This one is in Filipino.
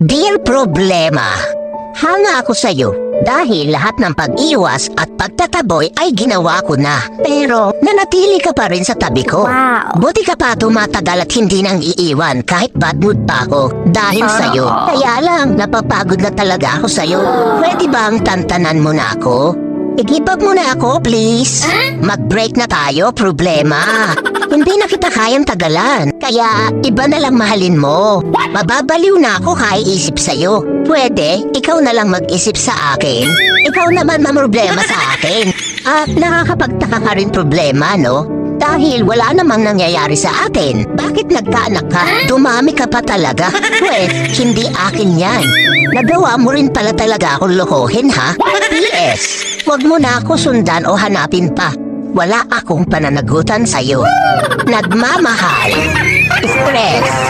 Dear problema, hanga ako sa'yo dahil lahat ng pag-iwas at pagtataboy ay ginawa ko na. Pero nanatili ka pa rin sa tabi ko. Wow. Buti ka pa tumatagal at hindi nang iiwan kahit bad mood pa ako dahil sa'yo. Kaya lang, napapagod na talaga ako sa'yo. Pwede bang tantanan mo na ako? Igibag mo na ako, please. Mag-break na tayo, problema. Hindi na kita kayang tagalan. Kaya, iba na lang mahalin mo. Mababaliw na ako kaiisip sa'yo. Pwede, ikaw na lang mag-isip sa akin. Ikaw naman mamroblema sa akin. At nakakapagtaka ka rin problema, no? Dahil wala namang nangyayari sa atin. Bakit nagkaanak ka? Dumami ka pa talaga. Pwes, hindi akin yan. Nagawa mo rin pala talaga akong lokohin, ha? P.S. Huwag mo na ako sundan o hanapin pa. Wala akong pananagutan sa'yo. Nagmamahal. Stress.